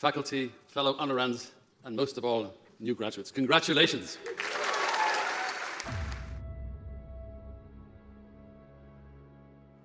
faculty, fellow honorands, and most of all, new graduates. Congratulations.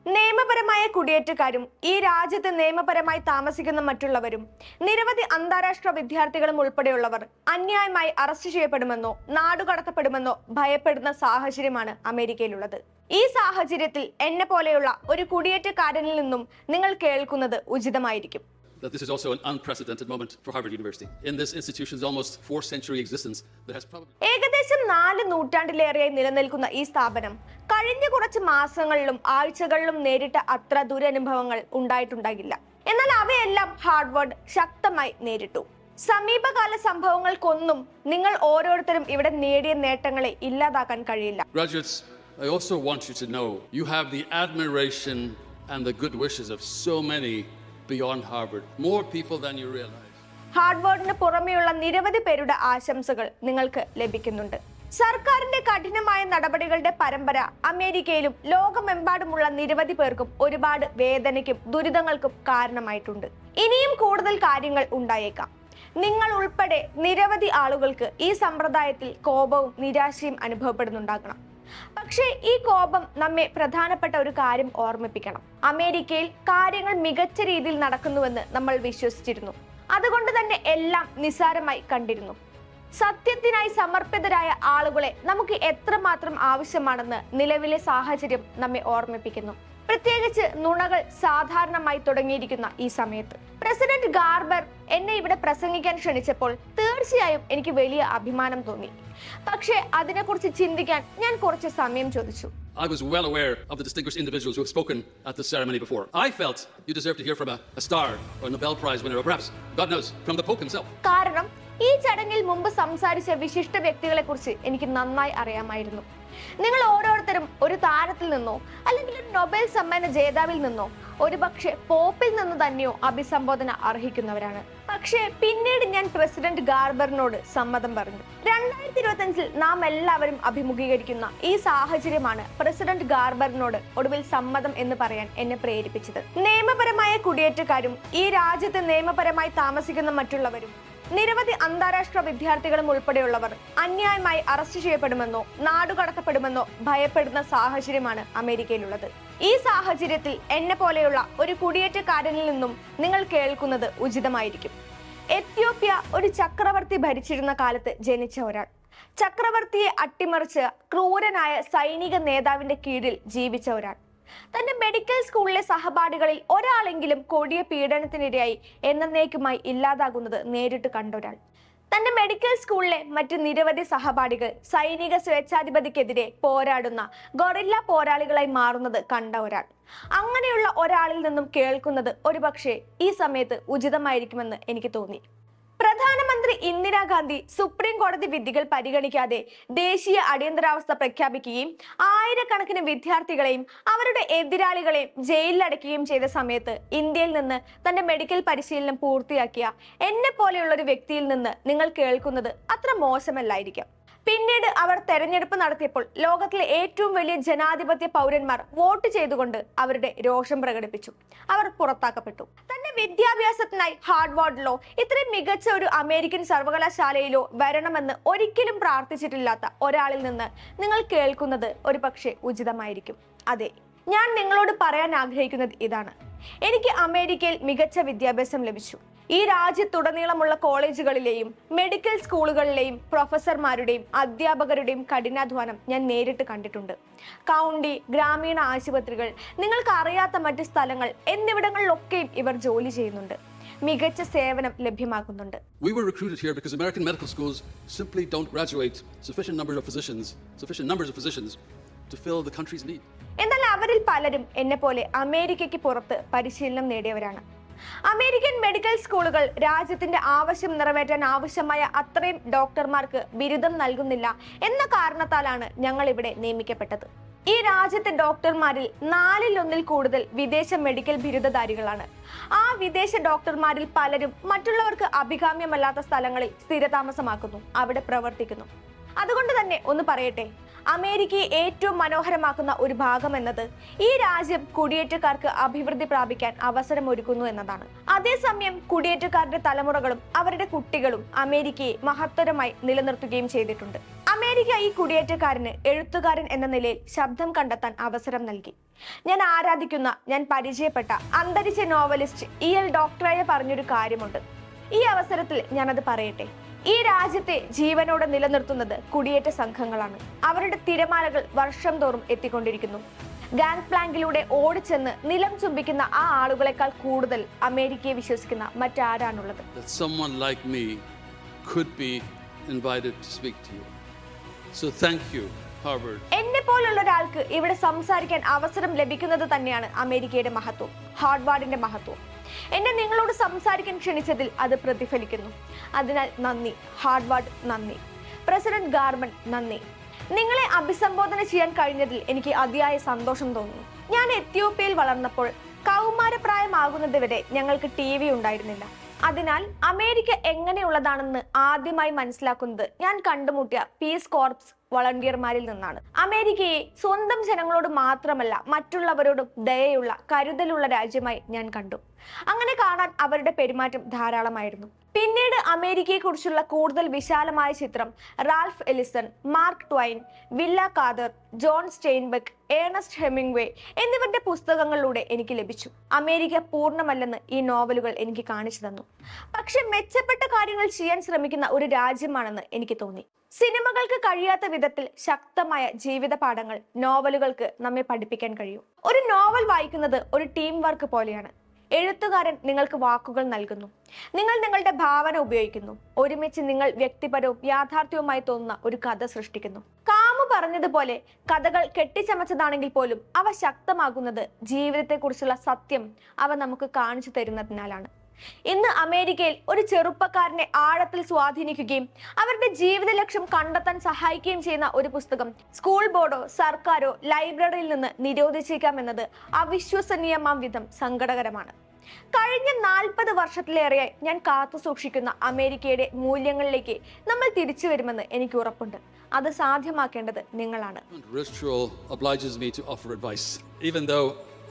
നിയമപരമായ കുടിയേറ്റക്കാരും ഈ രാജ്യത്ത് നിയമപരമായി താമസിക്കുന്ന മറ്റുള്ളവരും നിരവധി അന്താരാഷ്ട്ര വിദ്യാർത്ഥികളും ഉൾപ്പെടെയുള്ളവർ അന്യായമായി അറസ്റ്റ് ചെയ്യപ്പെടുമെന്നോ നാടുകടത്തപ്പെടുമെന്നോ ഭയപ്പെടുന്ന സാഹചര്യമാണ് അമേരിക്കയിലുള്ളത് ഈ സാഹചര്യത്തിൽ എന്നെ പോലെയുള്ള ഒരു കുടിയേറ്റക്കാരനിൽ നിന്നും നിങ്ങൾ കേൾക്കുന്നത് ഉചിതമായിരിക്കും That this is also an unprecedented moment for Harvard University. In this institution's almost four century existence, there has probably ഏകദേശം നാല് നൂറ്റാണ്ടിലേറെയായി നിലനിൽക്കുന്ന ഈ സ്ഥാപനം കഴിഞ്ഞ കുറച്ച് മാസങ്ങളിലും ആഴ്ചകളിലും നേരിട്ട അത്ര ദുരനുഭവങ്ങൾ ഉണ്ടായിട്ടുണ്ടാകില്ല എന്നാൽ അവയെല്ലാം ഹാർഡ്വേർഡ് ശക്തമായി നേരിട്ടു സമീപകാല സംഭവങ്ങൾക്കൊന്നും നിങ്ങൾ ഓരോരുത്തരും ഇവിടെ നേടിയ നേട്ടങ്ങളെ ഇല്ലാതാക്കാൻ കഴിയില്ല Graduates, I also want you to know you have the admiration and the good wishes of so many beyond Harvard, more people than you realize. ഹാർഡ്വേർഡിന് പുറമെയുള്ള നിരവധി പേരുടെ ആശംസകൾ നിങ്ങൾക്ക് ലഭിക്കുന്നുണ്ട്. സർക്കാരിന്റെ കഠിനമായ നടപടികളുടെ പരമ്പര അമേരിക്കയിലും ലോകമെമ്പാടുമുള്ള നിരവധി പേർക്കും ഒരുപാട് വേദനയ്ക്കും ദുരിതങ്ങൾക്കും കാരണമായിട്ടുണ്ട്. ഇനിയും കൂടുതൽ കാര്യങ്ങൾ ഉണ്ടായേക്കാം. നിങ്ങൾ ഉൾപ്പെടെ നിരവധി ആളുകൾക്ക് ഈ സമ്പ്രദായത്തിൽ കോപവും നിരാശയും അനുഭവപ്പെടുന്നുണ്ടാകണം. പക്ഷേ ഈ കോപം നമ്മെ പ്രധാനപ്പെട്ട ഒരു കാര്യം ഓർമ്മിപ്പിക്കണം. അമേരിക്കയിൽ കാര്യങ്ങൾ മികച്ച രീതിയിൽ നടക്കുന്നുവെന്ന് നമ്മൾ വിശ്വസിച്ചിരുന്നു. അതുകൊണ്ട് തന്നെ എല്ലാം നിസാരമായി കണ്ടിരുന്നു. സത്യത്തിനായി സമർപ്പിതരായ ആളുകളെ നമുക്ക് എത്രമാത്രം ആവശ്യമാണെന്ന് നിലവിലെ സാഹചര്യം നമ്മെ ഓർമ്മിപ്പിക്കുന്നു. പ്രത്യേകിച്ച് നുണകൾ സാധാരണമായി തുടങ്ങിയിരിക്കുന്ന ഈ സമയത്ത് പ്രസിഡന്റ് ഗാർബർ എന്നെ ഇവിടെ പ്രസംഗിക്കാൻ ക്ഷണിച്ചപ്പോൾ തീർച്ചയായും എനിക്ക് വലിയ അഭിമാനം തോന്നി പക്ഷേ അതിനെക്കുറിച്ച് ചിന്തിക്കാൻ ഞാൻ കുറച്ച് സമയം ചോദിച്ചു I was well aware of the distinguished individuals who have spoken at the ceremony before. I felt you deserve to hear from a, a star or a Nobel Prize winner, or perhaps, God knows, from the Pope himself. കാരണം ഈ ചടങ്ങിൽ മുമ്പ് സംസാരിച്ച വിശിഷ്ട വ്യക്തികളെ കുറിച്ച് എനിക്ക് നന്നായി അറിയാമായിരുന്നു നിങ്ങൾ ഓരോരുത്തരും ഒരു താരത്തിൽ നിന്നോ അല്ലെങ്കിൽ ഒരു നൊബേൽ സമ്മാന ജേതാവിൽ നിന്നോ ഒരുപക്ഷെ പോപ്പിൽ നിന്ന് തന്നെയോ അഭിസംബോധന അർഹിക്കുന്നവരാണ്. പക്ഷേ പിന്നീട് ഞാൻ പ്രസിഡന്റ് ഗാർബറിനോട് സമ്മതം പറഞ്ഞു. രണ്ടായിരത്തി ഇരുപത്തഞ്ചിൽ നാം എല്ലാവരും അഭിമുഖീകരിക്കുന്ന ഈ സാഹചര്യമാണ് പ്രസിഡന്റ് ഗാർബറിനോട് ഒടുവിൽ സമ്മതം എന്ന് പറയാൻ എന്നെ പ്രേരിപ്പിച്ചത്. നിയമപരമായ കുടിയേറ്റക്കാരും ഈ രാജ്യത്ത് നിയമപരമായി താമസിക്കുന്ന മറ്റുള്ളവരും നിരവധി അന്താരാഷ്ട്ര വിദ്യാർത്ഥികളും ഉൾപ്പെടെയുള്ളവർ അന്യായമായി അറസ്റ്റ് ചെയ്യപ്പെടുമെന്നോ നാടുകടത്തപ്പെടുമെന്നോ ഭയപ്പെടുന്ന സാഹചര്യമാണ് അമേരിക്കയിലുള്ളത്. ഈ സാഹചര്യത്തിൽ എന്നെ പോലെയുള്ള ഒരു കുടിയേറ്റക്കാരനിൽ നിന്നും നിങ്ങൾ കേൾക്കുന്നത് ഉചിതമായിരിക്കും. എത്യോപ്യ ഒരു ചക്രവർത്തി ഭരിച്ചിരുന്ന കാലത്ത് ജനിച്ച ഒരാൾ. ചക്രവർത്തിയെ അട്ടിമറിച്ച് ക്രൂരനായ സൈനിക നേതാവിന്റെ കീഴിൽ ജീവിച്ച ഒരാൾ. തന്റെ മെഡിക്കൽ സ്കൂളിലെ സഹപാഠികളിൽ ഒരാളെങ്കിലും കൊടിയ പീഡനത്തിനിരയായി എന്നേക്കുമായി ഇല്ലാതാകുന്നത് നേരിട്ട് കണ്ട ഒരാൾ തന്റെ മെഡിക്കൽ സ്കൂളിലെ മറ്റ് നിരവധി സഹപാഠികൾ സൈനിക സ്വേച്ഛാധിപതിക്കെതിരെ പോരാടുന്ന ഗൊറില്ല പോരാളികളായി മാറുന്നത് കണ്ട ഒരാൾ. അങ്ങനെയുള്ള ഒരാളിൽ നിന്നും കേൾക്കുന്നത് ഒരുപക്ഷെ ഈ സമയത്ത് ഉചിതമായിരിക്കുമെന്ന് എനിക്ക് തോന്നി. പ്രധാനമന്ത്രി ഇന്ദിരാഗാന്ധി സുപ്രീം കോടതി വിധികൾ പരിഗണിക്കാതെ ദേശീയ അടിയന്തരാവസ്ഥ പ്രഖ്യാപിക്കുകയും ആയിരക്കണക്കിന് വിദ്യാർത്ഥികളെയും അവരുടെ എതിരാളികളെയും ജയിലിലടയ്ക്കുകയും ചെയ്ത സമയത്ത് ഇന്ത്യയിൽ നിന്ന് തന്റെ മെഡിക്കൽ പരിശീലനം പൂർത്തിയാക്കിയ എന്നെ പോലെയുള്ള ഒരു വ്യക്തിയിൽ നിന്ന് നിങ്ങൾ കേൾക്കുന്നത് അത്ര മോശമല്ലായിരിക്കാം. പിന്നീട് അവർ തെരഞ്ഞെടുപ്പ് നടത്തിയപ്പോൾ ലോകത്തിലെ ഏറ്റവും വലിയ ജനാധിപത്യ പൗരന്മാർ വോട്ട് ചെയ്തുകൊണ്ട് അവരുടെ രോഷം പ്രകടിപ്പിച്ചു. അവർ പുറത്താക്കപ്പെട്ടു. തന്റെ വിദ്യാഭ്യാസത്തിനായി ഹാർഡ്വാർഡിലോ ഇത്രയും മികച്ച ഒരു അമേരിക്കൻ സർവകലാശാലയിലോ വരണമെന്ന് ഒരിക്കലും പ്രാർത്ഥിച്ചിട്ടില്ലാത്ത ഒരാളിൽ നിന്ന് നിങ്ങൾ കേൾക്കുന്നത് ഒരു ഉചിതമായിരിക്കും. അതെ ഞാൻ നിങ്ങളോട് പറയാൻ ആഗ്രഹിക്കുന്നത് ഇതാണ്. എനിക്ക് അമേരിക്കയിൽ മികച്ച വിദ്യാഭ്യാസം ലഭിച്ചു. ഈ രാജ്യത്തുടനീളമുള്ള കോളേജുകളിലെയും മെഡിക്കൽ സ്കൂളുകളിലെയും പ്രൊഫസർമാരുടെയും അധ്യാപകരുടെയും കഠിനാധ്വാനം ഞാൻ നേരിട്ട് കണ്ടിട്ടുണ്ട്. കൗണ്ടി ഗ്രാമീണ ആശുപത്രികൾ നിങ്ങൾക്ക് അറിയാത്ത മറ്റ് സ്ഥലങ്ങൾ എന്നിവിടങ്ങളിലൊക്കെയും ഇവർ ജോലി ചെയ്യുന്നുണ്ട്. മികച്ച സേവനം ലഭ്യമാക്കുന്നുണ്ട്. We were recruited here because American medical schools simply don't graduate sufficient numbers of physicians, sufficient numbers of physicians to fill the country's need. എന്നാൽ അവരിൽ പലരും എന്നെ പോലെ അമേരിക്കയ്ക്ക് പുറത്ത് പരിശീലനം നേടിയവരാണ്. അമേരിക്കൻ മെഡിക്കൽ സ്കൂളുകൾ രാജ്യത്തിന്റെ ആവശ്യം നിറവേറ്റാൻ ആവശ്യമായ അത്രയും ഡോക്ടർമാർക്ക് ബിരുദം നൽകുന്നില്ല എന്ന കാരണത്താലാണ് ഞങ്ങൾ ഇവിടെ നിയമിക്കപ്പെട്ടത്. ഈ രാജ്യത്തെ ഡോക്ടർമാരിൽ നാലിൽ ഒന്നിൽ കൂടുതൽ വിദേശ മെഡിക്കൽ ബിരുദധാരികളാണ്. ആ വിദേശ ഡോക്ടർമാരിൽ പലരും മറ്റുള്ളവർക്ക് അഭികാമ്യമല്ലാത്ത സ്ഥലങ്ങളിൽ സ്ഥിരതാമസമാക്കുന്നു അവിടെ പ്രവർത്തിക്കുന്നു. അതുകൊണ്ട് തന്നെ ഒന്ന് പറയട്ടെ അമേരിക്കയെ ഏറ്റവും മനോഹരമാക്കുന്ന ഒരു ഭാഗം എന്നത് ഈ രാജ്യം കുടിയേറ്റക്കാർക്ക് അഭിവൃദ്ധി പ്രാപിക്കാൻ അവസരമൊരുക്കുന്നു എന്നതാണ്. അതേസമയം കുടിയേറ്റക്കാരുടെ തലമുറകളും അവരുടെ കുട്ടികളും അമേരിക്കയെ മഹത്തരമായി നിലനിർത്തുകയും ചെയ്തിട്ടുണ്ട്. അമേരിക്ക ഈ കുടിയേറ്റക്കാരന് എഴുത്തുകാരൻ എന്ന നിലയിൽ ശബ്ദം കണ്ടെത്താൻ അവസരം നൽകി. ഞാൻ ആരാധിക്കുന്ന ഞാൻ പരിചയപ്പെട്ട അന്തരിച്ച നോവലിസ്റ്റ് ഇ എൽ ഡോക്ടറായ പറഞ്ഞൊരു കാര്യമുണ്ട്. ഈ അവസരത്തിൽ ഞാനത് പറയട്ടെ. ഈ രാജ്യത്തെ ജീവനോടെ നിലനിർത്തുന്നത് കുടിയേറ്റ സംഘങ്ങളാണ്. അവരുടെ തിരമാലകൾ വർഷം തോറും എത്തിക്കൊണ്ടിരിക്കുന്നു. ഗാങ് പ്ലാങ്കിലൂടെ ഓടിച്ചെന്ന് നിലം ചുംബിക്കുന്ന ആ ആളുകളെക്കാൾ കൂടുതൽ അമേരിക്കയെ വിശ്വസിക്കുന്ന മറ്റാരാണുള്ളത്. എന്നെ പോലുള്ള ഒരാൾക്ക് ഇവിടെ സംസാരിക്കാൻ അവസരം ലഭിക്കുന്നത് തന്നെയാണ് അമേരിക്കയുടെ മഹത്വം ഹാർഡ്വാർഡിന്റെ മഹത്വം. എന്നെ നിങ്ങളോട് സംസാരിക്കാൻ ക്ഷണിച്ചതിൽ അത് പ്രതിഫലിക്കുന്നു. അതിനാൽ നന്ദി. ഹാർഡ് ഹാർഡ്വാർഡ് നന്ദി. പ്രസിഡന്റ് ഗാർമൻ നന്ദി. നിങ്ങളെ അഭിസംബോധന ചെയ്യാൻ കഴിഞ്ഞതിൽ എനിക്ക് അതിയായ സന്തോഷം തോന്നുന്നു. ഞാൻ എത്യോപ്യയിൽ വളർന്നപ്പോൾ കൗമാരപ്രായമാകുന്നത് വരെ ഞങ്ങൾക്ക് ടി വി ഉണ്ടായിരുന്നില്ല. അതിനാൽ അമേരിക്ക എങ്ങനെയുള്ളതാണെന്ന് ആദ്യമായി മനസ്സിലാക്കുന്നത് ഞാൻ കണ്ടുമുട്ടിയ പീസ് കോർപ്സ് വളണ്ടിയർമാരിൽ നിന്നാണ്. അമേരിക്കയെ സ്വന്തം ജനങ്ങളോട് മാത്രമല്ല മറ്റുള്ളവരോടും ദയയുള്ള കരുതലുള്ള രാജ്യമായി ഞാൻ കണ്ടു. അങ്ങനെ കാണാൻ അവരുടെ പെരുമാറ്റം ധാരാളമായിരുന്നു. പിന്നീട് അമേരിക്കയെക്കുറിച്ചുള്ള കൂടുതൽ വിശാലമായ ചിത്രം Ralph Ellison Mark Twain Willa Cather John Steinbeck Ernest Hemingway എന്നിവരുടെ പുസ്തകങ്ങളിലൂടെ എനിക്ക് ലഭിച്ചു. അമേരിക്ക പൂർണമല്ലെന്ന് ഈ നോവലുകൾ എനിക്ക് കാണിച്ചു തന്നു. പക്ഷെ മെച്ചപ്പെട്ട കാര്യങ്ങൾ ചെയ്യാൻ ശ്രമിക്കുന്ന ഒരു രാജ്യമാണെന്ന് എനിക്ക് തോന്നി. സിനിമകൾക്ക് കഴിയാത്ത വിധത്തിൽ ശക്തമായ ജീവിത പാഠങ്ങൾ നോവലുകൾക്ക് നമ്മെ പഠിപ്പിക്കാൻ കഴിയും. ഒരു നോവൽ വായിക്കുന്നത് ഒരു ടീം വർക്ക് പോലെയാണ്. എഴുത്തുകാരൻ നിങ്ങൾക്ക് വാക്കുകൾ നൽകുന്നു. നിങ്ങൾ നിങ്ങളുടെ ഭാവന ഉപയോഗിക്കുന്നു. ഒരുമിച്ച് നിങ്ങൾ വ്യക്തിപരവും യാഥാർത്ഥ്യവുമായി തോന്നുന്ന ഒരു കഥ സൃഷ്ടിക്കുന്നു. കാമു പറഞ്ഞതുപോലെ കഥകൾ കെട്ടിച്ചമച്ചതാണെങ്കിൽ പോലും അവ ശക്തമാകുന്നത് ജീവിതത്തെക്കുറിച്ചുള്ള സത്യം അവ നമുക്ക് കാണിച്ചു തരുന്നതിനാലാണ്. ഇന്ന് അമേരിക്കയിൽ ഒരു ചെറുപ്പക്കാരനെ ആഴത്തിൽ സ്വാധീനിക്കുകയും അവരുടെ ജീവിത ലക്ഷ്യം കണ്ടെത്താൻ സഹായിക്കുകയും ചെയ്യുന്ന ഒരു പുസ്തകം സ്കൂൾ ബോർഡോ സർക്കാരോ ലൈബ്രറിയിൽ നിന്ന് നിരോധിച്ചേക്കാം എന്നത് അവിശ്വസനീയമാം വിധം സങ്കടകരമാണ്. കഴിഞ്ഞ നാൽപ്പത് വർഷത്തിലേറെയായി ഞാൻ കാത്തു സൂക്ഷിക്കുന്ന അമേരിക്കയുടെ മൂല്യങ്ങളിലേക്ക് നമ്മൾ തിരിച്ചു വരുമെന്ന് എനിക്ക് ഉറപ്പുണ്ട്. അത് സാധ്യമാക്കേണ്ടത് നിങ്ങളാണ്.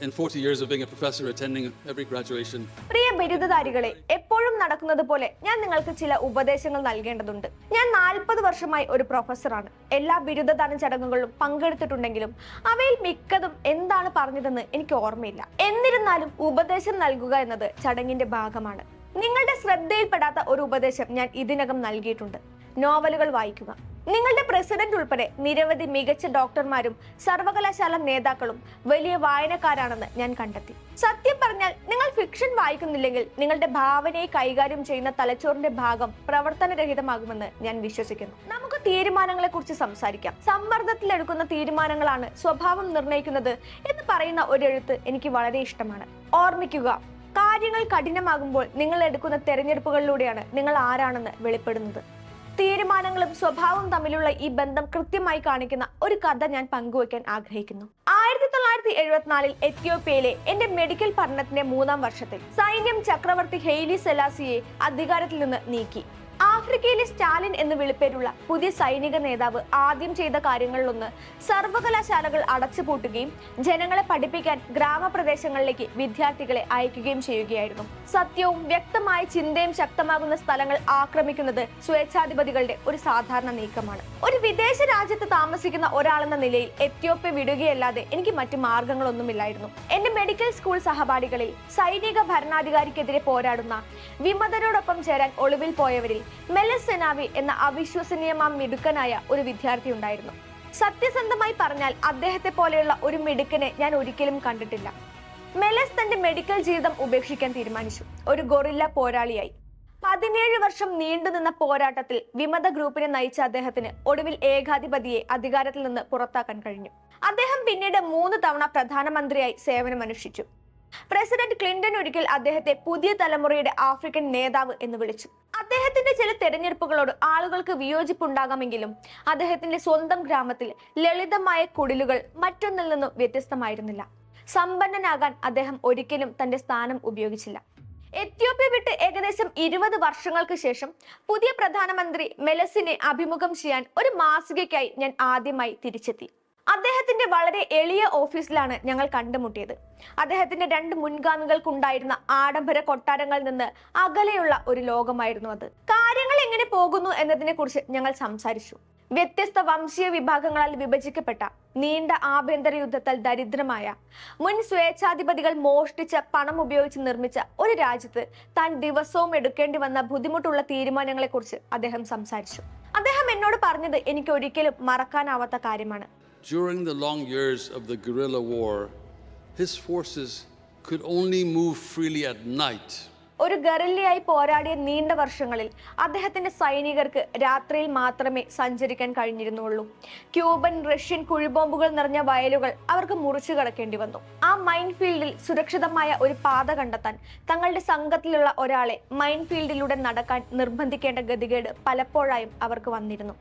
In 40 years of being a professor attending every graduation, പ്രിയ ബിരുദധാരികളെ എപ്പോഴും നടക്കുന്നത് പോലെ ഞാൻ നിങ്ങൾക്ക് ചില ഉപദേശങ്ങൾ നൽകേണ്ടതുണ്ട്. ഞാൻ നാൽപ്പത് വർഷമായി ഒരു പ്രൊഫസറാണ്. എല്ലാ ബിരുദദാന ചടങ്ങുകളിലും പങ്കെടുത്തിട്ടുണ്ടെങ്കിലും അവയിൽ മിക്കതും എന്താണ് പറഞ്ഞതെന്ന് എനിക്ക് ഓർമ്മയില്ല. എന്നിരുന്നാലും ഉപദേശം നൽകുക എന്നത് ചടങ്ങിന്റെ ഭാഗമാണ്. നിങ്ങളുടെ ശ്രദ്ധയിൽപ്പെടാത്ത ഒരു ഉപദേശം ഞാൻ ഇതിനകം നൽകിയിട്ടുണ്ട്. നോവലുകൾ വായിക്കുക. നിങ്ങളുടെ പ്രസിഡന്റ് ഉൾപ്പെടെ നിരവധി മികച്ച ഡോക്ടർമാരും സർവകലാശാല നേതാക്കളും വലിയ വായനക്കാരാണെന്ന് ഞാൻ കണ്ടെത്തി. സത്യം പറഞ്ഞാൽ നിങ്ങൾ ഫിക്ഷൻ വായിക്കുന്നില്ലെങ്കിൽ നിങ്ങളുടെ ഭാവനയെ കൈകാര്യം ചെയ്യുന്ന തലച്ചോറിന്റെ ഭാഗം പ്രവർത്തനരഹിതമാകുമെന്ന് ഞാൻ വിശ്വസിക്കുന്നു. നമുക്ക് തീരുമാനങ്ങളെ കുറിച്ച് സംസാരിക്കാം സമ്മർദ്ദത്തിലെടുക്കുന്ന തീരുമാനങ്ങളാണ് സ്വഭാവം നിർണയിക്കുന്നത് എന്ന് പറയുന്ന ഒരെഴുത്ത് എനിക്ക് വളരെ ഇഷ്ടമാണ്. ഓർമ്മിക്കുക കാര്യങ്ങൾ കഠിനമാകുമ്പോൾ നിങ്ങൾ എടുക്കുന്ന തെരഞ്ഞെടുപ്പുകളിലൂടെയാണ് നിങ്ങൾ ആരാണെന്ന് വെളിപ്പെടുന്നത്. തീരുമാനങ്ങളും സ്വഭാവവും തമ്മിലുള്ള ഈ ബന്ധം കൃത്യമായി കാണിക്കുന്ന ഒരു കഥ ഞാൻ പങ്കുവയ്ക്കാൻ ആഗ്രഹിക്കുന്നു. ആയിരത്തി തൊള്ളായിരത്തി എഴുപത്തിനാലിൽ എത്യോപ്യയിലെ എന്റെ മെഡിക്കൽ പഠനത്തിന്റെ മൂന്നാം വർഷത്തിൽ സൈന്യം ചക്രവർത്തി ഹെയ്ലി സെലാസിയെ അധികാരത്തിൽ നിന്ന് നീക്കി. ആഫ്രിക്കയിലെ സ്റ്റാലിൻ എന്ന് വിളിപ്പേരുള്ള പുതിയ സൈനിക നേതാവ് ആദ്യം ചെയ്ത കാര്യങ്ങളിലൊന്ന് സർവകലാശാലകൾ അടച്ചുപൂട്ടുകയും ജനങ്ങളെ പഠിപ്പിക്കാൻ ഗ്രാമപ്രദേശങ്ങളിലേക്ക് വിദ്യാർത്ഥികളെ അയക്കുകയും ചെയ്യുകയായിരുന്നു. സത്യവും വ്യക്തമായ ചിന്തയും ശക്തമാകുന്ന സ്ഥലങ്ങൾ ആക്രമിക്കുന്നത് സ്വേച്ഛാധിപതികളുടെ ഒരു സാധാരണ നീക്കമാണ്. ഒരു വിദേശ രാജ്യത്ത് താമസിക്കുന്ന ഒരാളെന്ന നിലയിൽ എത്യോപ്യ വിടുകയല്ലാതെ എനിക്ക് മറ്റു മാർഗങ്ങളൊന്നുമില്ലായിരുന്നു. എന്റെ മെഡിക്കൽ സ്കൂൾ സഹപാഠികളിൽ സൈനിക ഭരണാധികാരിക്കെതിരെ പോരാടുന്ന വിമതരോടൊപ്പം ചേരാൻ ഒളിവിൽ പോയവരിൽ മെലസെനാവി എന്ന അവിശ്വസനീയമാം മിടുക്കനായ ഒരു വിദ്യാർത്ഥി ഉണ്ടായിരുന്നു. സത്യസന്ധമായി പറഞ്ഞാൽ അദ്ദേഹത്തെ പോലെയുള്ള ഒരു മിടുക്കനെ ഞാൻ ഒരിക്കലും കണ്ടിട്ടില്ല. മെലസ് തന്റെ മെഡിക്കൽ ജീവിതം ഉപേക്ഷിക്കാൻ തീരുമാനിച്ചു. ഒരു ഗൊറില്ല പോരാളിയായി. പതിനേഴ് വർഷം നീണ്ടുനിന്ന പോരാട്ടത്തിൽ വിമത ഗ്രൂപ്പിനെ നയിച്ച അദ്ദേഹത്തിന് ഒടുവിൽ ഏകാധിപതിയെ അധികാരത്തിൽ നിന്ന് പുറത്താക്കാൻ കഴിഞ്ഞു. അദ്ദേഹം പിന്നീട് മൂന്ന് തവണ പ്രധാനമന്ത്രിയായി സേവനമനുഷ്ഠിച്ചു. പ്രസിഡന്റ് ക്ലിന്റൺ ഒരിക്കൽ അദ്ദേഹത്തെ പുതിയ തലമുറയുടെ ആഫ്രിക്കൻ നേതാവ് എന്ന് വിളിച്ചു. അദ്ദേഹത്തിന്റെ ചില തെരഞ്ഞെടുപ്പുകളോട് ആളുകൾക്ക് വിയോജിപ്പുണ്ടാകാമെങ്കിലും അദ്ദേഹത്തിന്റെ സ്വന്തം ഗ്രാമത്തിൽ ലളിതമായ കുടിലുകൾ മറ്റൊന്നിൽ നിന്നും വ്യത്യസ്തമായിരുന്നില്ല. സമ്പന്നനാകാൻ അദ്ദേഹം ഒരിക്കലും തന്റെ സ്ഥാനം ഉപയോഗിച്ചില്ല. എത്യോപ്യ വിട്ട് ഏകദേശം ഇരുപത് വർഷങ്ങൾക്ക് ശേഷം പുതിയ പ്രധാനമന്ത്രി മെലസിനെ അഭിമുഖം ചെയ്യാൻ ഒരു മാസികയ്ക്കായി ഞാൻ ആദ്യമായി തിരിച്ചെത്തി. അദ്ദേഹത്തിന്റെ വളരെ എളിയ ഓഫീസിലാണ് ഞങ്ങൾ കണ്ടുമുട്ടിയത്. അദ്ദേഹത്തിന്റെ രണ്ട് മുൻഗാമികൾക്കുണ്ടായിരുന്ന ആഡംബര കൊട്ടാരങ്ങളിൽ നിന്ന് അകലെയുള്ള ഒരു ലോകമായിരുന്നു അത്. കാര്യങ്ങൾ എങ്ങനെ പോകുന്നു എന്നതിനെ കുറിച്ച് ഞങ്ങൾ സംസാരിച്ചു. വ്യത്യസ്ത വംശീയ വിഭാഗങ്ങളാൽ വിഭജിക്കപ്പെട്ട നീണ്ട ആഭ്യന്തര യുദ്ധത്താൽ ദരിദ്രമായ മുൻ സ്വേച്ഛാധിപതികൾ മോഷ്ടിച്ച പണം ഉപയോഗിച്ച് നിർമ്മിച്ച ഒരു രാജ്യത്ത് താൻ ദിവസവും എടുക്കേണ്ടി വന്ന ബുദ്ധിമുട്ടുള്ള തീരുമാനങ്ങളെക്കുറിച്ച് അദ്ദേഹം സംസാരിച്ചു. അദ്ദേഹം എന്നോട് പറഞ്ഞത് എനിക്ക് ഒരിക്കലും മറക്കാനാവാത്ത കാര്യമാണ്. During the long years of the guerrilla war, his forces could only move freely at night. ഒരു ഗറില്ലയായി പോരാടിയ നീണ്ട വർഷങ്ങളിൽ അദ്ദേഹത്തിന്റെ സൈനികർക്ക് രാത്രിയിൽ മാത്രമേ സഞ്ചരിക്കാൻ കഴിഞ്ഞിരുന്നുള്ളൂ. ക്യൂബൻ റഷ്യൻ കുഴിബോംബുകൾ നിറഞ്ഞ വയലുകൾ അവർക്ക് മുറിച്ചു കടക്കേണ്ടി വന്നു. ആ മൈൻ ഫീൽഡിൽ സുരക്ഷിതമായ ഒരു പാത കണ്ടെത്താൻ തങ്ങളുടെ സംഘത്തിലുള്ള ഒരാളെ മൈൻ ഫീൽഡിലൂടെ നടക്കാൻ നിർബന്ധിക്കേണ്ട ഗതികേട് പലപ്പോഴായും അവർക്ക് വന്നിരുന്നു.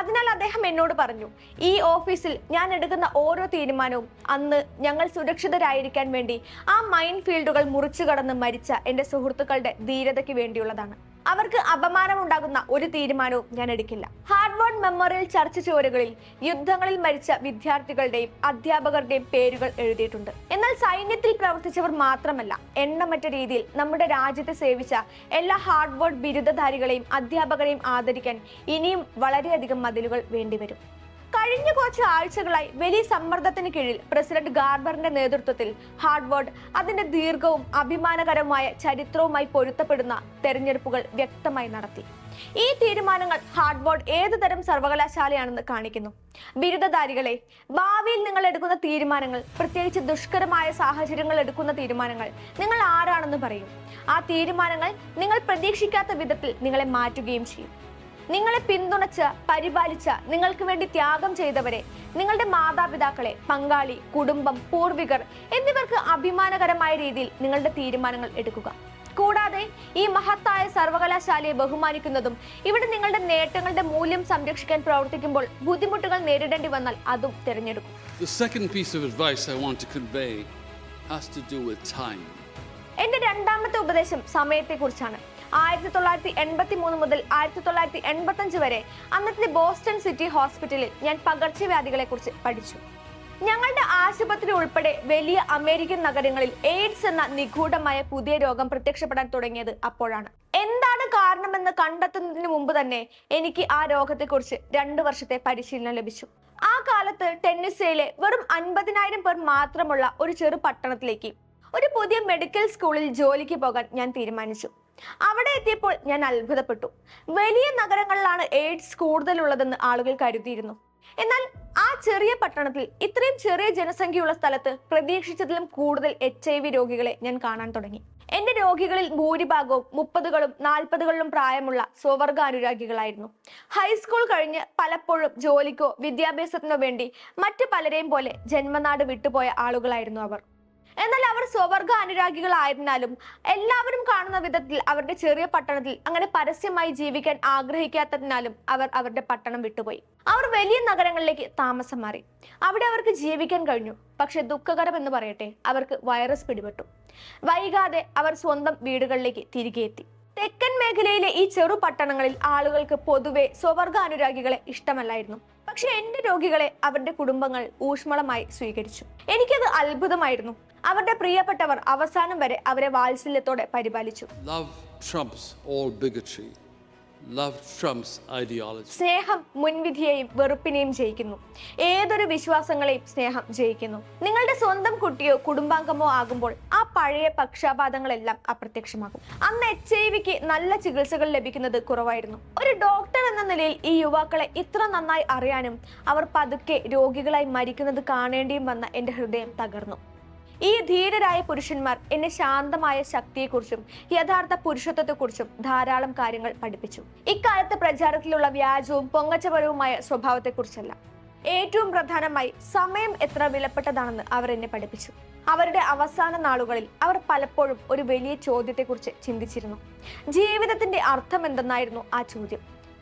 അതിനാൽ അദ്ദേഹം എന്നോട് പറഞ്ഞു ഈ ഓഫീസിൽ ഞാൻ എടുക്കുന്ന ഓരോ തീരുമാനവും അന്ന് ഞങ്ങൾ സുരക്ഷിതരായിരിക്കാൻ വേണ്ടി ആ മൈൻ ഫീൽഡുകൾ മുറിച്ചു കടന്ന് മരിച്ച എന്റെ സുഹൃത്തുക്കളുടെ ധീരതയ്ക്ക് വേണ്ടിയുള്ളതാണ്. അവർക്ക് അപമാനമുണ്ടാകുന്ന ഒരു തീരുമാനവും ഞാൻ എടുക്കില്ല. ഹാർഡ്വേർഡ് മെമ്മോറിയൽ ചർച്ച ചുവരുകളിൽ യുദ്ധങ്ങളിൽ മരിച്ച വിദ്യാർത്ഥികളുടെയും അധ്യാപകരുടെയും പേരുകൾ എഴുതിയിട്ടുണ്ട്. എന്നാൽ സൈന്യത്തിൽ പ്രവർത്തിച്ചവർ മാത്രമല്ല എണ്ണമറ്റ രീതിയിൽ നമ്മുടെ രാജ്യത്തെ സേവിച്ച എല്ലാ ഹാർഡ്വേർഡ് ബിരുദധാരികളെയും അധ്യാപകരെയും ആദരിക്കാൻ ഇനിയും വളരെയധികം മതിലുകൾ വേണ്ടിവരും. കഴിഞ്ഞ കുറച്ച് ആഴ്ചകളായി വലിയ സമ്മർദ്ദത്തിന് കീഴിൽ പ്രസിഡന്റ് ഗാർബറിന്റെ നേതൃത്വത്തിൽ ഹാർഡ്വേർഡ് അതിന്റെ ദീർഘവും അഭിമാനകരവുമായ ചരിത്രവുമായി പൊരുത്തപ്പെടുന്ന തെരഞ്ഞെടുപ്പുകൾ വ്യക്തമായി നടത്തി. ഈ തീരുമാനങ്ങൾ ഹാർഡ്വേർഡ് ഏത് തരം സർവകലാശാലയാണെന്ന് കാണിക്കുന്നു. ബിരുദധാരികളെ ഭാവിയിൽ നിങ്ങൾ എടുക്കുന്ന തീരുമാനങ്ങൾ പ്രത്യേകിച്ച് ദുഷ്കരമായ സാഹചര്യങ്ങൾ എടുക്കുന്ന തീരുമാനങ്ങൾ നിങ്ങൾ ആരാണെന്ന് പറയും. ആ തീരുമാനങ്ങൾ നിങ്ങൾ പ്രതീക്ഷിക്കാത്ത വിധത്തിൽ നിങ്ങളെ മാറ്റുകയും ചെയ്യും. നിങ്ങളെ പിന്തുണച്ച് പരിപാലിച്ച നിങ്ങൾക്ക് വേണ്ടി ത്യാഗം ചെയ്തവരെ നിങ്ങളുടെ മാതാപിതാക്കളെ പങ്കാളി കുടുംബം പൂർവികർ എന്നിവർക്ക് അഭിമാനകരമായ രീതിയിൽ നിങ്ങളുടെ തീരുമാനങ്ങൾ എടുക്കുക. കൂടാതെ ഈ മഹത്തായ സർവകലാശാലയെ ബഹുമാനിക്കുന്നതും ഇവിടെ നിങ്ങളുടെ നേട്ടങ്ങളുടെ മൂല്യം സംരക്ഷിക്കാൻ പ്രവർത്തിക്കുമ്പോൾ ബുദ്ധിമുട്ടുകൾ നേരിടേണ്ടി വന്നാൽ അതും തിരഞ്ഞെടുക്കും. The second piece of advice I want to convey has to do with time. എന്റെ രണ്ടാമത്തെ ഉപദേശം സമയത്തെക്കുറിച്ചാണ്. ആയിരത്തി തൊള്ളായിരത്തി എൺപത്തി മൂന്ന് മുതൽ ആയിരത്തി തൊള്ളായിരത്തി എൺപത്തി അഞ്ച് വരെ അന്നത്തെ ബോസ്റ്റൺ സിറ്റി ഹോസ്പിറ്റലിൽ ഞാൻ പകർച്ചവ്യാധികളെ കുറിച്ച് പഠിച്ചു. ഞങ്ങളുടെ ആശുപത്രി ഉൾപ്പെടെ വലിയ അമേരിക്കൻ നഗരങ്ങളിൽ എയ്ഡ്സ് എന്ന നിഗൂഢമായ പുതിയ രോഗം പ്രത്യക്ഷപ്പെടാൻ തുടങ്ങിയത് അപ്പോഴാണ്. എന്താണ് കാരണമെന്ന് കണ്ടെത്തുന്നതിന് മുമ്പ് തന്നെ എനിക്ക് ആ രോഗത്തെക്കുറിച്ച് രണ്ടു വർഷത്തെ പരിശീലനം ലഭിച്ചു. ആ കാലത്ത് ടെന്നിസയിലെ വെറും അൻപതിനായിരം പേർ മാത്രമുള്ള ഒരു ചെറു പട്ടണത്തിലേക്ക് ഒരു പുതിയ മെഡിക്കൽ സ്കൂളിൽ ജോലിക്ക് പോകാൻ ഞാൻ തീരുമാനിച്ചു. അവിടെ എത്തിയപ്പോൾ ഞാൻ അത്ഭുതപ്പെട്ടു. വലിയ നഗരങ്ങളിലാണ് എയ്ഡ്സ് കൂടുതലുള്ളതെന്ന് ആളുകൾ കരുതിയിരുന്നു. എന്നാൽ ആ ചെറിയ പട്ടണത്തിൽ ഇത്രയും ചെറിയ ജനസംഖ്യയുള്ള സ്ഥലത്ത് പ്രതീക്ഷിച്ചതിലും കൂടുതൽ എച്ച് ഐ വി രോഗികളെ ഞാൻ കാണാൻ തുടങ്ങി. എന്റെ രോഗികളിൽ ഭൂരിഭാഗവും മുപ്പതുകളും നാൽപ്പതുകളിലും പ്രായമുള്ള സ്വവർഗ അനുരാഗികളായിരുന്നു ഹൈസ്കൂൾ കഴിഞ്ഞ് പലപ്പോഴും ജോലിക്കോ വിദ്യാഭ്യാസത്തിനോ വേണ്ടി മറ്റു പലരെയും പോലെ ജന്മനാട് വിട്ടുപോയ ആളുകളായിരുന്നു അവർ. എന്നാൽ അവർ സ്വവർഗ അനുരാഗികളായിരുന്നാലും എല്ലാവരും കാണുന്ന വിധത്തിൽ അവരുടെ ചെറിയ പട്ടണത്തിൽ അങ്ങനെ പരസ്യമായി ജീവിക്കാൻ ആഗ്രഹിക്കാത്തതിനാലും അവർ അവരുടെ പട്ടണം വിട്ടുപോയി. അവർ വലിയ നഗരങ്ങളിലേക്ക് താമസം മാറി. അവിടെ അവർക്ക് ജീവിക്കാൻ കഴിഞ്ഞു. പക്ഷെ ദുഃഖകരം എന്ന് പറയട്ടെ അവർക്ക് വൈറസ് പിടിപെട്ടു. വൈകാതെ അവർ സ്വന്തം വീടുകളിലേക്ക് തിരികെ എത്തി. തെക്കൻ മേഖലയിലെ ഈ ചെറു പട്ടണങ്ങളിൽ ആളുകൾക്ക് പൊതുവെ സ്വവർഗ അനുരാഗികളെ ഇഷ്ടമല്ലായിരുന്നു. പക്ഷെ എന്റെ രോഗികളെ അവരുടെ കുടുംബങ്ങൾ ഊഷ്മളമായി സ്വീകരിച്ചു. എനിക്കത് അത്ഭുതമായിരുന്നു. അവരുടെ പ്രിയപ്പെട്ടവർ അവസാനം വരെ അവരെ വാത്സല്യത്തോടെ പരിപാലിച്ചു. സ്നേഹം മുൻവിധിയെയും വെറുപ്പിനെയും ജയിക്കുന്നു. ഏതൊരു വിശ്വാസങ്ങളെയും സ്നേഹം ജയിക്കുന്നു. നിങ്ങളുടെ സ്വന്തം കുട്ടിയോ കുടുംബാംഗമോ ആകുമ്പോൾ ആ പഴയ പക്ഷാപാതങ്ങളെല്ലാം അപ്രത്യക്ഷമാകും. അന്ന് എച്ച് ഐ വിക്ക് നല്ല ചികിത്സകൾ ലഭിക്കുന്നത് കുറവായിരുന്നു. ഒരു ഡോക്ടർ എന്ന നിലയിൽ ഈ യുവാക്കളെ ഇത്ര നന്നായി അറിയാനും അവർ പതുക്കെ രോഗികളായി മരിക്കുന്നത് കാണേണ്ടിയും വന്ന എന്റെ ഹൃദയം തകർന്നു. ഈ ധീരരായ പുരുഷന്മാർ എന്നെ ശാന്തമായ ശക്തിയെക്കുറിച്ചും യഥാർത്ഥ പുരുഷത്വത്തെക്കുറിച്ചും ധാരാളം കാര്യങ്ങൾ പഠിപ്പിച്ചു. ഇക്കാലത്ത് പ്രചാരത്തിലുള്ള വ്യാജവും പൊങ്ങച്ചപരവുമായ സ്വഭാവത്തെക്കുറിച്ചല്ല. ഏറ്റവും പ്രധാനമായി സമയം എത്ര വിലപ്പെട്ടതാണെന്ന് അവർ എന്നെ പഠിപ്പിച്ചു. അവരുടെ അവസാന നാളുകളിൽ അവർ പലപ്പോഴും ഒരു വലിയ ചോദ്യത്തെക്കുറിച്ച് ചിന്തിച്ചിരുന്നു. ജീവിതത്തിന്റെ അർത്ഥം എന്തെന്നായിരുന്നു ആ ചോദ്യം.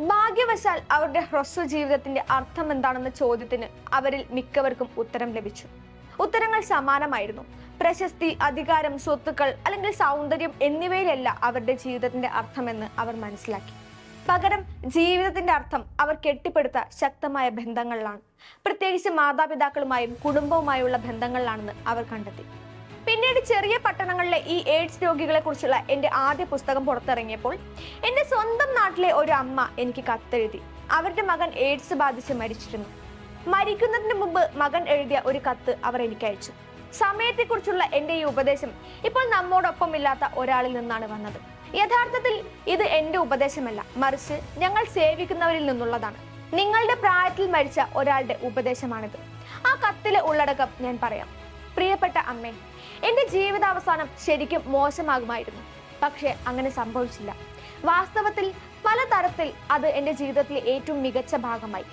ഭാഗ്യവശാൽ അവരുടെ ഹ്രസ്വ ജീവിതത്തിന്റെ അർത്ഥം എന്താണെന്ന ചോദ്യത്തിന് അവരിൽ മിക്കവർക്കും ഉത്തരം ലഭിച്ചു. ഉത്തരങ്ങൾ സമാനമായിരുന്നു. പ്രശസ്തി അധികാരം സ്വത്തുക്കൾ അല്ലെങ്കിൽ സൗന്ദര്യം എന്നിവയിലല്ല അവരുടെ ജീവിതത്തിന്റെ അർത്ഥമെന്ന് അവർ മനസ്സിലാക്കി. പകരം ജീവിതത്തിന്റെ അർത്ഥം അവർ കെട്ടിപ്പടുത്ത ശക്തമായ ബന്ധങ്ങളിലാണ്. പ്രത്യേകിച്ച് മാതാപിതാക്കളുമായും കുടുംബവുമായുള്ള ബന്ധങ്ങളിലാണെന്ന് അവർ കണ്ടെത്തി. പിന്നീട് ചെറിയ പട്ടണങ്ങളിലെ ഈ എയ്ഡ്സ് രോഗികളെ കുറിച്ചുള്ള എന്റെ ആദ്യ പുസ്തകം പുറത്തിറങ്ങിയപ്പോൾ എന്റെ സ്വന്തം നാട്ടിലെ ഒരു അമ്മ എനിക്ക് കത്തെഴുതി. അവരുടെ മകൻ എയ്ഡ്സ് ബാധിച്ച് മരിച്ചിരുന്നു. മരിക്കുന്നതിന് മുമ്പ് മകൻ എഴുതിയ ഒരു കത്ത് അവർ എനിക്ക് അയച്ചു സമയത്തെക്കുറിച്ചുള്ള എന്റെ ഈ ഉപദേശം ഇപ്പോൾ നമ്മോടൊപ്പം ഇല്ലാത്ത ഒരാളിൽ നിന്നാണ് വന്നത്. യഥാർത്ഥത്തിൽ ഇത് എന്റെ ഉപദേശമല്ല. മറിച്ച് ഞങ്ങൾ സേവിക്കുന്നവരിൽ നിന്നുള്ളതാണ്. നിങ്ങളുടെ പ്രായത്തിൽ മരിച്ച ഒരാളുടെ ഉപദേശമാണിത്. ആ കത്തിലെ ഉള്ളടക്കം ഞാൻ പറയാം. പ്രിയപ്പെട്ട അമ്മേ എന്റെ ജീവിതാവസാനം ശരിക്കും മോശമാകുമായിരുന്നു. പക്ഷേ അങ്ങനെ സംഭവിച്ചില്ല. വാസ്തവത്തിൽ പലതരത്തിൽ അത് എന്റെ ജീവിതത്തിലെ ഏറ്റവും മികച്ച ഭാഗമായി.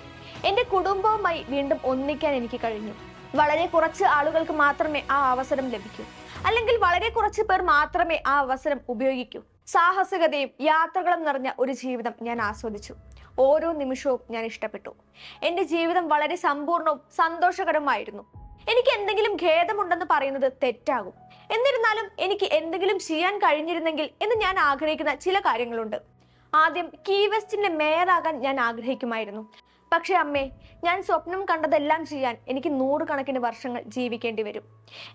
എന്റെ കുടുംബവുമായി വീണ്ടും ഒന്നിക്കാൻ എനിക്ക് കഴിഞ്ഞു. വളരെ കുറച്ച് ആളുകൾക്ക് മാത്രമേ ആ അവസരം ലഭിക്കൂ. അല്ലെങ്കിൽ വളരെ കുറച്ച് പേർ മാത്രമേ ആ അവസരം ഉപയോഗിക്കൂ. സാഹസികതയും യാത്രകളും നിറഞ്ഞ ഒരു ജീവിതം ഞാൻ ആസ്വദിച്ചു. ഓരോ നിമിഷവും ഞാൻ ഇഷ്ടപ്പെട്ടു. എന്റെ ജീവിതം വളരെ സമ്പൂർണവും സന്തോഷകരമായിരുന്നു എനിക്ക് എന്തെങ്കിലും ഖേദമുണ്ടെന്ന് പറയുന്നത് തെറ്റാകും. എന്നിരുന്നാലും എനിക്ക് എന്തെങ്കിലും ചെയ്യാൻ കഴിഞ്ഞിരുന്നെങ്കിൽ എന്ന് ഞാൻ ആഗ്രഹിക്കുന്ന ചില കാര്യങ്ങളുണ്ട്. ആദ്യം കീ വെസ്റ്റിന്റെ മേയറാകാൻ ഞാൻ ആഗ്രഹിക്കുമായിരുന്നു. പക്ഷേ അമ്മേ ഞാൻ സ്വപ്നം കണ്ടതെല്ലാം ചെയ്യാൻ എനിക്ക് നൂറുകണക്കിന് വർഷങ്ങൾ ജീവിക്കേണ്ടി വരും.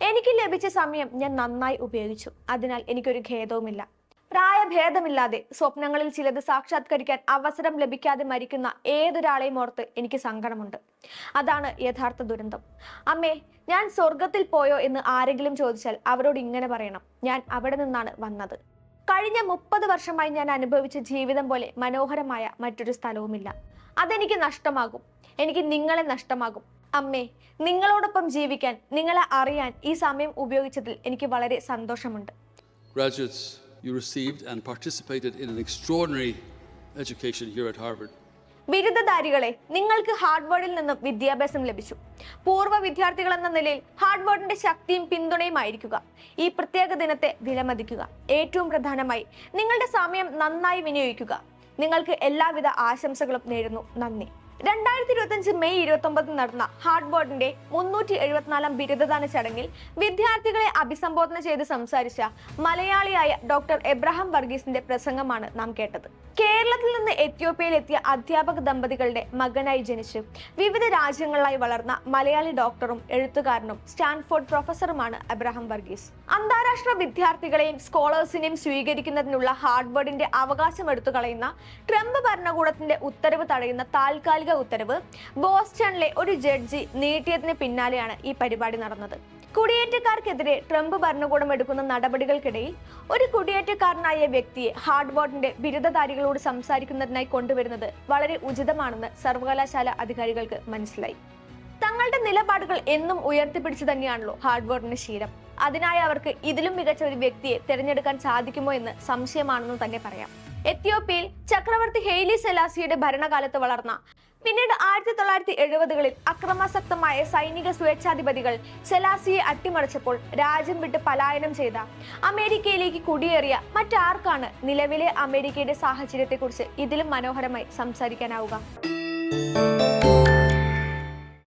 എനിക്ക് ലഭിച്ച സമയം ഞാൻ നന്നായി ഉപയോഗിച്ചു. അതിനാൽ എനിക്കൊരു ഖേദവുമില്ല. പ്രായഭേദമില്ലാതെ സ്വപ്നങ്ങളിൽ ചിലത് സാക്ഷാത്കരിക്കാൻ അവസരം ലഭിക്കാതെ മരിക്കുന്ന ഏതൊരാളെയും ഓർത്ത് എനിക്ക് സങ്കടമുണ്ട്. അതാണ് യഥാർത്ഥ ദുരന്തം. അമ്മേ ഞാൻ സ്വർഗത്തിൽ പോയോ എന്ന് ആരെങ്കിലും ചോദിച്ചാൽ അവരോട് ഇങ്ങനെ പറയണം. ഞാൻ അവിടെ നിന്നാണ് വന്നത്. കഴിഞ്ഞ മുപ്പത് വർഷമായി ഞാൻ അനുഭവിച്ച ജീവിതം പോലെ മനോഹരമായ മറ്റൊരു സ്ഥലവുമില്ല. അതെനിക്ക് നഷ്ടമാകും. എനിക്ക് നിങ്ങളെ നഷ്ടമാകും. അമ്മേ നിങ്ങളോടൊപ്പം ജീവിക്കാൻ നിങ്ങളെ അറിയാൻ ഈ സമയം ഉപയോഗിച്ചതിൽ എനിക്ക് വളരെ സന്തോഷമുണ്ട്. Graduates, you received and participated in an extraordinary education here at Harvard. ബിരുദധാരികളെ നിങ്ങൾക്ക് ഹാർഡ്വേർഡിൽ നിന്നും വിദ്യാഭ്യാസം ലഭിച്ചു. പൂർവ വിദ്യാർത്ഥികൾ എന്ന നിലയിൽ ഹാർഡ്വേർഡിന്റെ ശക്തിയും പിന്തുണയും ആയിരിക്കുക ഈ പ്രത്യേക ദിനത്തെ വിലമതിക്കുക. ഏറ്റവും പ്രധാനമായി നിങ്ങളുടെ സമയം നന്നായി വിനിയോഗിക്കുക. നിങ്ങൾക്ക് എല്ലാവിധ ആശംസകളും നേരുന്നു. നന്ദി. രണ്ടായിരത്തി ഇരുപത്തഞ്ച് മെയ് ഇരുപത്തി നടന്ന ഹാർഡ്ബോർഡിന്റെ മുന്നൂറ്റി എഴുപത്തിനാലാം ബിരുദദാന ചടങ്ങിൽ വിദ്യാർത്ഥികളെ അഭിസംബോധന ചെയ്ത് സംസാരിച്ച മലയാളിയായ ഡോക്ടർ എബ്രഹാം വർഗീസിന്റെ പ്രസംഗമാണ് നാം കേട്ടത്. കേരളത്തിൽ നിന്ന് എത്യോപ്യയിൽ എത്തിയ അധ്യാപക ദമ്പതികളുടെ മകനായി ജനിച്ച്. വിവിധ രാജ്യങ്ങളിലായി വളർന്ന മലയാളി ഡോക്ടറും എഴുത്തുകാരനും സ്റ്റാൻഫോർഡ് പ്രൊഫസറുമാണ് അബ്രഹാം വർഗീസ്. അന്താരാഷ്ട്ര വിദ്യാർത്ഥികളെയും സ്കോളേഴ്സിനെയും സ്വീകരിക്കുന്നതിനുള്ള ഹാർഡ്ബോർഡിന്റെ അവകാശം എടുത്തു കളയുന്ന ട്രംപ് ഭരണകൂടത്തിന്റെ ഉത്തരവ് തടയുന്ന താൽക്കാലിക ഉത്തരവ് ബോസ്റ്റണിലെ ഒരു ജഡ്ജി നീട്ടിയതിന് പിന്നാലെയാണ് ഈ പരിപാടി നടന്നത്. കുടിയേറ്റക്കാർക്കെതിരെ ട്രംപ് ഭരണകൂടം എടുക്കുന്ന നടപടികൾക്കിടയിൽ ഒരു കുടിയേറ്റക്കാരനായ വ്യക്തിയെ ഹാർഡ്ബോർഡിന്റെ ബിരുദധാരികളോട് സംസാരിക്കുന്നതിനായി കൊണ്ടുവരുന്നത് വളരെ ഉചിതമാണെന്ന് സർവകലാശാല അധികാരികൾക്ക് മനസ്സിലായി. തങ്ങളുടെ നിലപാടുകൾ എന്നും ഉയർത്തിപ്പിടിച്ചു തന്നെയാണല്ലോ ഹാർഡ്ബോർഡിന്റെ ശീലം. അതിനായി അവർക്ക് ഇതിലും മികച്ച ഒരു വ്യക്തിയെ തിരഞ്ഞെടുക്കാൻ സാധിക്കുമോ എന്ന് സംശയമാണെന്ന് തന്നെ പറയാം. എത്യോപ്യയിൽ ചക്രവർത്തി ഹെയ്ലി സെലാസിയുടെ ഭരണകാലത്ത് വളർന്ന പിന്നീട് ആയിരത്തി തൊള്ളായിരത്തി എഴുപതുകളിൽ അക്രമാസക്തമായ സൈനിക സ്വേച്ഛാധിപതികൾ സെലാസിയെ അട്ടിമറിച്ചപ്പോൾ രാജ്യം വിട്ട് പലായനം ചെയ്ത അമേരിക്കയിലേക്ക് കുടിയേറിയ മറ്റാർക്കാണ് നിലവിലെ അമേരിക്കയുടെ സാഹചര്യത്തെക്കുറിച്ച് ഇതിലും മനോഹരമായി സംസാരിക്കാനാവുക?